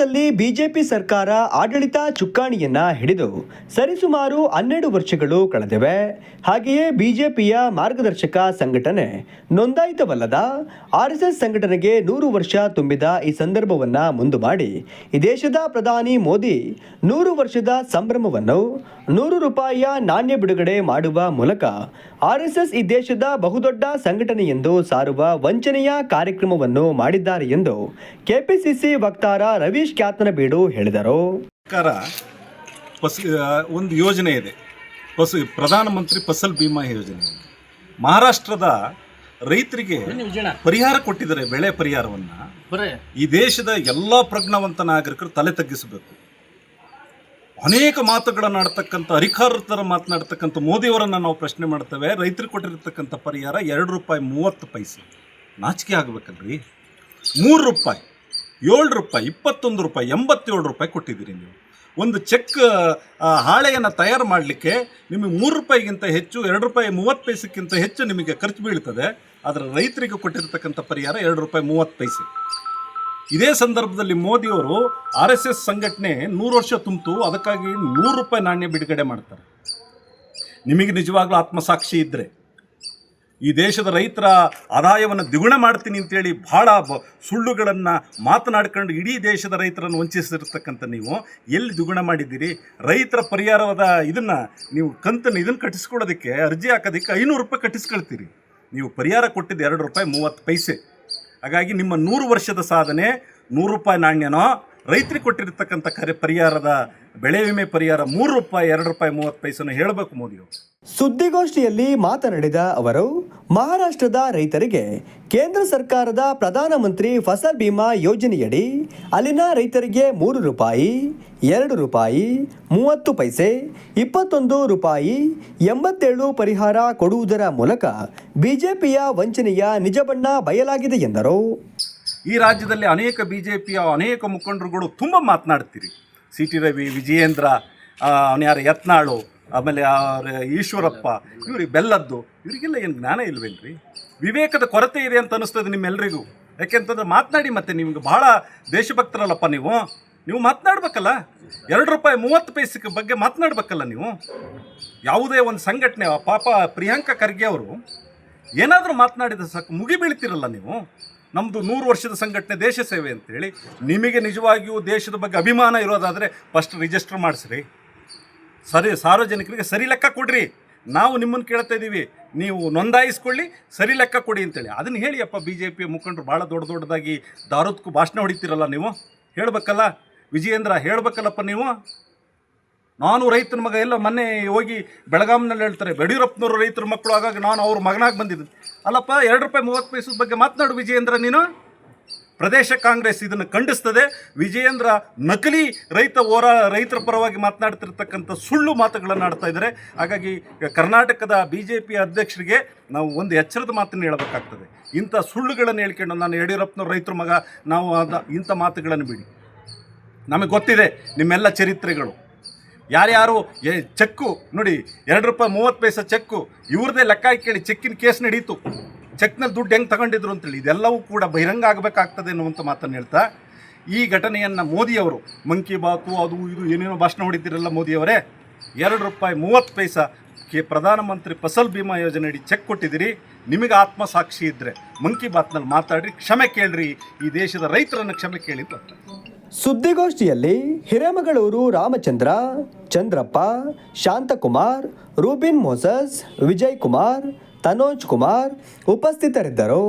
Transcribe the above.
ರಾಜ್ಯದಲ್ಲಿ ಬಿಜೆಪಿ ಸರ್ಕಾರ ಆಡಳಿತ ಚುಕ್ಕಾಣಿಯನ್ನ ಹಿಡಿದು ಸರಿಸುಮಾರು ಹನ್ನೆರಡು ವರ್ಷಗಳು ಕಳೆದಿವೆ. ಹಾಗೆಯೇ ಬಿಜೆಪಿಯ ಮಾರ್ಗದರ್ಶಕ ಸಂಘಟನೆ ನೋಂದಾಯಿತವಲ್ಲದ ಆರ್ಎಸ್ಎಸ್ ಸಂಘಟನೆಗೆ ನೂರು ವರ್ಷ ತುಂಬಿದ ಈ ಸಂದರ್ಭವನ್ನ ಮುಂದು ಮಾಡಿ, ಈ ದೇಶದ ಪ್ರಧಾನಿ ಮೋದಿ ನೂರು ವರ್ಷದ ಸಂಭ್ರಮವನ್ನು ನೂರು ರೂಪಾಯಿಯ ನಾಣ್ಯ ಬಿಡುಗಡೆ ಮಾಡುವ ಮೂಲಕ ಆರ್ಎಸ್ಎಸ್ ಈ ದೇಶದ ಬಹುದೊಡ್ಡ ಸಂಘಟನೆ ಎಂದು ಸಾರುವ ವಂಚನೆಯ ಕಾರ್ಯಕ್ರಮವನ್ನು ಮಾಡಿದ್ದಾರೆ ಎಂದು ಕೆಪಿಸಿಸಿ ವಕ್ತಾರ ರವೀಶ್ ಕ್ಯಾತನಬೀಡು ಹೇಳಿದರು. ಸರ್ಕಾರ ಒಂದು ಯೋಜನೆ ಇದೆ. ಫಸ ಪ್ರಧಾನಮಂತ್ರಿ ಫಸಲ್ ಬಿಮಾ ಯೋಜನೆ. ಮಹಾರಾಷ್ಟ್ರದ ರೈತರಿಗೆ ಪರಿಹಾರ ಕೊಟ್ಟಿದ್ದಾರೆ ಬೆಳೆ ಪರಿಹಾರವನ್ನು. ಈ ದೇಶದ ಎಲ್ಲ ಪ್ರಜ್ಞಾವಂತ ನಾಗರಿಕರು ತಲೆ ತಗ್ಗಿಸಬೇಕು. ಅನೇಕ ಮಾತುಗಳನ್ನು ಆಡ್ತಕ್ಕಂಥ ಅಧಿಕಾರತರ ಮಾತನಾಡ್ತಕ್ಕಂಥ ಮೋದಿಯವರನ್ನು ನಾವು ಪ್ರಶ್ನೆ ಮಾಡ್ತೇವೆ. ರೈತರಿಗೆ ಕೊಟ್ಟಿರತಕ್ಕಂಥ ಪರಿಹಾರ ಎರಡು ರೂಪಾಯಿ ಮೂವತ್ತು ಪೈಸೆ. ನಾಚಿಕೆ ಆಗಬೇಕಲ್ರಿ. ಮೂರು ರೂಪಾಯಿ. ಏಳು ರೂಪಾಯಿ, ಇಪ್ಪತ್ತೊಂದು ರೂಪಾಯಿ, ಎಂಬತ್ತೇಳು ರೂಪಾಯಿ ಕೊಟ್ಟಿದ್ದೀರಿ ನೀವು. ಒಂದು ಚೆಕ್ ಹಾಳೆಯನ್ನು ತಯಾರು ಮಾಡಲಿಕ್ಕೆ ನಿಮಗೆ ಮೂರು ರೂಪಾಯಿಗಿಂತ ಹೆಚ್ಚು, ಎರಡು ರೂಪಾಯಿ ಮೂವತ್ತು ಪೈಸಕ್ಕಿಂತ ಹೆಚ್ಚು ನಿಮಗೆ ಖರ್ಚು ಬೀಳ್ತದೆ. ಆದರೆ ರೈತರಿಗೆ ಕೊಟ್ಟಿರತಕ್ಕಂಥ ಪರಿಹಾರ ಎರಡು ರೂಪಾಯಿ ಮೂವತ್ತು ಪೈಸೆ. ಇದೇ ಸಂದರ್ಭದಲ್ಲಿ ಮೋದಿಯವರು ಆರ್ ಎಸ್ ಎಸ್ ಸಂಘಟನೆ ನೂರು ವರ್ಷ ತುಂಬಿತು, ಅದಕ್ಕಾಗಿ ನೂರು ರೂಪಾಯಿ ನಾಣ್ಯ ಬಿಡುಗಡೆ ಮಾಡ್ತಾರೆ. ನಿಮಗೆ ನಿಜವಾಗ್ಲೂ ಆತ್ಮಸಾಕ್ಷಿ ಇದ್ದರೆ ಈ ದೇಶದ ರೈತರ ಆದಾಯವನ್ನು ದ್ವಿಗುಣ ಮಾಡ್ತೀನಿ ಅಂತೇಳಿ ಭಾಳ ಬ ಸುಳ್ಳುಗಳನ್ನು ಮಾತನಾಡ್ಕೊಂಡು ಇಡೀ ದೇಶದ ರೈತರನ್ನು ವಂಚಿಸಿರ್ತಕ್ಕಂಥ ನೀವು ಎಲ್ಲಿ ದ್ವಿಗುಣ ಮಾಡಿದ್ದೀರಿ? ರೈತರ ಪರಿಹಾರದ ಇದನ್ನು ನೀವು ಕಂತನ್ನು ಇದನ್ನು ಕಟ್ಟಿಸ್ಕೊಳ್ಳೋದಕ್ಕೆ ಅರ್ಜಿ ಹಾಕೋದಕ್ಕೆ ಐನೂರು ರೂಪಾಯಿ ಕಟ್ಟಿಸ್ಕೊಳ್ತೀರಿ. ನೀವು ಪರಿಹಾರ ಕೊಟ್ಟಿದ್ದು ಎರಡು ರೂಪಾಯಿ ಮೂವತ್ತು ಪೈಸೆ. ಹಾಗಾಗಿ ನಿಮ್ಮ ನೂರು ವರ್ಷದ ಸಾಧನೆ ನೂರು ರೂಪಾಯಿ ನಾಣ್ಯನೋ ರೈತರಿಗೆ ಕೊಟ್ಟಿರ್ತಕ್ಕಂಥ ಕರೆ ಪರಿಹಾರದ ಬೆಳೆ ವಿಮೆ ಪರಿಹಾರ ಮೂರು ರೂಪಾಯಿ ಎರಡು ರೂಪಾಯಿ ಮೂವತ್ತು ಪೈಸನ್ನು ಹೇಳಬೇಕು ಮೋದಿಯವರು. ಸುದ್ದಿಗೋಷ್ಠಿಯಲ್ಲಿ ಮಾತನಾಡಿದ ಅವರು ಮಹಾರಾಷ್ಟ್ರದ ರೈತರಿಗೆ ಕೇಂದ್ರ ಸರ್ಕಾರದ ಪ್ರಧಾನಮಂತ್ರಿ ಫಸಲ್ ಬಿಮಾ ಯೋಜನೆಯಡಿ ಅಲ್ಲಿನ ರೈತರಿಗೆ ಮೂರು ರೂಪಾಯಿ ಎರಡು ರೂಪಾಯಿ ಮೂವತ್ತು ಪೈಸೆ ಇಪ್ಪತ್ತೊಂದು ರೂಪಾಯಿ ಎಂಬತ್ತೇಳು ಪರಿಹಾರ ಕೊಡುವುದರ ಮೂಲಕ ಬಿಜೆಪಿಯ ವಂಚನೆಯ ನಿಜ ಬಣ್ಣ ಬಯಲಾಗಿದೆ ಎಂದರು. ಈ ರಾಜ್ಯದಲ್ಲಿ ಅನೇಕ ಬಿಜೆಪಿಯ ಅನೇಕ ಮುಖಂಡರುಗಳು ತುಂಬ ಮಾತನಾಡ್ತೀರಿ ಸಿ ಟಿ ರವಿ, ವಿಜಯೇಂದ್ರ ಅವನು ಯಾರು, ಯತ್ನಾಳು, ಆಮೇಲೆ ಈಶ್ವರಪ್ಪ, ಇವ್ರಿಗೆ ಬೆಲ್ಲದ್ದು, ಇವರಿಗೆಲ್ಲ ಏನು ಜ್ಞಾನ ಇಲ್ವೇನ್ರಿ? ವಿವೇಕದ ಕೊರತೆ ಇದೆ ಅಂತ ಅನಿಸ್ತದೆ ನಿಮ್ಮೆಲ್ಲರಿಗೂ ಯಾಕೆಂತಂದ್ರೆ ಮಾತನಾಡಿ ಮತ್ತೆ ನಿಮ್ಗೆ ಭಾಳ ದೇಶಭಕ್ತರಲ್ಲಪ್ಪ ನೀವು. ನೀವು ಮಾತನಾಡ್ಬೇಕಲ್ಲ? ಎರಡು ರೂಪಾಯಿ ಮೂವತ್ತು ಪೈಸಕ್ಕೆ ಬಗ್ಗೆ ಮಾತನಾಡ್ಬೇಕಲ್ಲ ನೀವು? ಯಾವುದೇ ಒಂದು ಸಂಘಟನೆ, ಪಾಪ ಪ್ರಿಯಾಂಕಾ ಖರ್ಗೆ ಅವರು ಏನಾದರೂ ಮಾತನಾಡಿದ ಸಾಕು ಮುಗಿ ಬೀಳ್ತಿರಲ್ಲ ನೀವು? ನಮ್ಮದು ನೂರು ವರ್ಷದ ಸಂಘಟನೆ ದೇಶ ಸೇವೆ ಅಂತೇಳಿ ನಿಮಗೆ ನಿಜವಾಗಿಯೂ ದೇಶದ ಬಗ್ಗೆ ಅಭಿಮಾನ ಇರೋದಾದರೆ ಫಸ್ಟ್ ರಿಜಿಸ್ಟರ್ ಮಾಡಿಸ್ರಿ. ಸರಿ, ಸಾರ್ವಜನಿಕರಿಗೆ ಸರಿ ಲೆಕ್ಕ ಕೊಡ್ರಿ. ನಾವು ನಿಮ್ಮನ್ನು ಕೇಳ್ತಾ ಇದ್ದೀವಿ. ನೀವು ನೋಂದಾಯಿಸ್ಕೊಳ್ಳಿ, ಸರಿ ಲೆಕ್ಕ ಕೊಡಿ ಅಂತೇಳಿ ಅದನ್ನು ಹೇಳಿ. ಅಪ್ಪ ಬಿ ಜೆ ಪಿ ಮುಖಂಡರು ಭಾಳ ದೊಡ್ಡ ದೊಡ್ಡದಾಗಿ ದಾರೋದಕ್ಕೂ ಭಾಷಣ ಹೊಡಿತೀರಲ್ಲ ನೀವು? ಹೇಳಬೇಕಲ್ಲ? ವಿಜಯೇಂದ್ರ, ಹೇಳಬೇಕಲ್ಲಪ್ಪ ನೀವು? ನಾನು ರೈತನ ಮಗ ಎಲ್ಲ ಮೊನ್ನೆ ಹೋಗಿ ಬೆಳಗಾಂನಲ್ಲಿ ಹೇಳ್ತಾರೆ, ಯಡಿಯೂರಪ್ಪನವರು ರೈತರ ಮಕ್ಕಳು ಆಗಾಗ ನಾನು ಅವ್ರ ಮಗನಾಗಿ ಬಂದಿದ್ದೀನಿ. ಅಲ್ಲಪ್ಪ, ಎರಡು ರೂಪಾಯಿ ಮೂವತ್ತು ಪೈಸದ ಬಗ್ಗೆ ಮಾತನಾಡು ವಿಜಯೇಂದ್ರ ನೀನು? ಪ್ರದೇಶ ಕಾಂಗ್ರೆಸ್ ಇದನ್ನು ಖಂಡಿಸ್ತದೆ. ವಿಜಯೇಂದ್ರ ನಕಲಿ ರೈತ ಹೋರಾ, ರೈತರ ಪರವಾಗಿ ಮಾತನಾಡ್ತಿರ್ತಕ್ಕಂಥ ಸುಳ್ಳು ಮಾತುಗಳನ್ನು ಆಡ್ತಾ ಇದ್ದಾರೆ. ಹಾಗಾಗಿ ಕರ್ನಾಟಕದ ಬಿ ಜೆ ಪಿ ಅಧ್ಯಕ್ಷರಿಗೆ ನಾವು ಒಂದು ಎಚ್ಚರದ ಮಾತನ್ನು ಹೇಳಬೇಕಾಗ್ತದೆ. ಇಂಥ ಸುಳ್ಳುಗಳನ್ನು ಹೇಳ್ಕೊಂಡು ನಾನು ಯಡಿಯೂರಪ್ಪನವ್ರ ರೈತರ ಮಗ, ನಾವು ಅದ ಇಂಥ ಮಾತುಗಳನ್ನು ಬಿಡಿ. ನಮಗೆ ಗೊತ್ತಿದೆ ನಿಮ್ಮೆಲ್ಲ ಚರಿತ್ರೆಗಳು. ಯಾರ್ಯಾರು ಚೆಕ್ಕು, ನೋಡಿ, ಎರಡು ರೂಪಾಯಿ ಮೂವತ್ತು ಪೈಸೆ ಚೆಕ್ಕು ಇವ್ರದ್ದೇ ಲೆಕ್ಕ ಕೇಳಿ ಚೆಕ್ಕಿನ ಕೇಸ್ ನಡೀತು. ಚೆಕ್ನಲ್ಲಿ ದುಡ್ಡು ಹೆಂಗೆ ತಗೊಂಡಿದ್ರು ಅಂತೇಳಿ, ಇದೆಲ್ಲವೂ ಕೂಡ ಬಹಿರಂಗ ಆಗಬೇಕಾಗ್ತದೆ ಅನ್ನುವಂಥ ಮಾತನ್ನು ಹೇಳ್ತಾ, ಈ ಘಟನೆಯನ್ನು ಮೋದಿಯವರು, ಮನ್ ಕಿ ಬಾತು ಅದು ಇದು ಏನೇನೋ ಭಾಷಣ ಹೊಡಿತೀರಲ್ಲ ಮೋದಿಯವರೇ, ಎರಡು ರೂಪಾಯಿ ಮೂವತ್ತು ಪೈಸಾ ಕೆ ಪ್ರಧಾನಮಂತ್ರಿ ಫಸಲ್ ಬಿಮಾ ಯೋಜನೆ ಅಡಿ ಚೆಕ್ ಕೊಟ್ಟಿದ್ದೀರಿ, ನಿಮಗೆ ಆತ್ಮಸಾಕ್ಷಿ ಇದ್ದರೆ ಮನ್ ಕಿ ಬಾತ್ನಲ್ಲಿ ಮಾತಾಡ್ರಿ, ಕ್ಷಮೆ ಕೇಳ್ರಿ, ಈ ದೇಶದ ರೈತರನ್ನು ಕ್ಷಮೆ ಕೇಳಿ ಅಂತ. ಸುದ್ದಿಗೋಷ್ಠಿಯಲ್ಲಿ ಹಿರೇಮಗಳೂರು ರಾಮಚಂದ್ರ ಚಂದ್ರಪ್ಪ ಶಾಂತಕುಮಾರ್ ರೂಬಿನ್ ಮೋಸಸ್ ವಿಜಯ್ ಕುಮಾರ್ ತನೋಜ್ ಕುಮಾರ್ ಉಪಸ್ಥಿತರಿದ್ದರು.